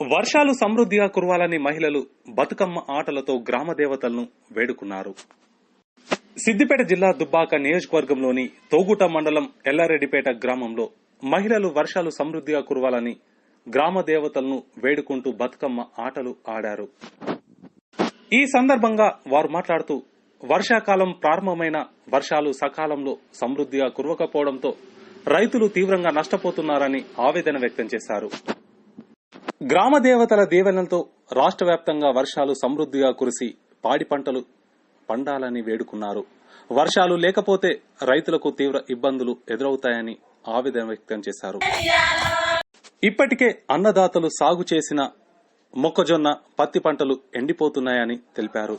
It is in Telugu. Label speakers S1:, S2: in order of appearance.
S1: వర్షాలు సమృద్ధిగా కురవాలని మహిళలు బతుకమ్మ ఆటలతో గ్రామ దేవతలను వేడుకున్నారు. సిద్దిపేట జిల్లా దుబ్బాక నియోజకవర్గంలోని తోగుట మండలం ఎల్లారెడ్డిపేట గ్రామంలో మహిళలు వర్షాలు సమృద్ధిగా కురవాలని గ్రామ దేవతలను వేడుకుంటూ బతుకమ్మ ఆటలు ఆడారు. ఈ సందర్భంగా వారు మాట్లాడుతూ వర్షాకాలం ప్రారంభమైన వర్షాలు సకాలంలో సమృద్ధిగా కురవకపోవడంతో రైతులు తీవ్రంగా నష్టపోతున్నారని ఆవేదన వ్యక్తం చేశారు. గ్రామ దేవతల దీవెనలతో రాష్ట్ర వ్యాప్తంగా వర్షాలు సమృద్ధిగా కురిసి పాడి పంటలు పండాలని వేడుకున్నారు. వర్షాలు లేకపోతే రైతులకు తీవ్ర ఇబ్బందులు ఎదురవుతాయని ఆవేదన వ్యక్తం చేశారు. ఇప్పటికే అన్నదాతలు సాగు చేసిన మొక్కజొన్న పత్తి పంటలు ఎండిపోతున్నాయని తెలిపారు.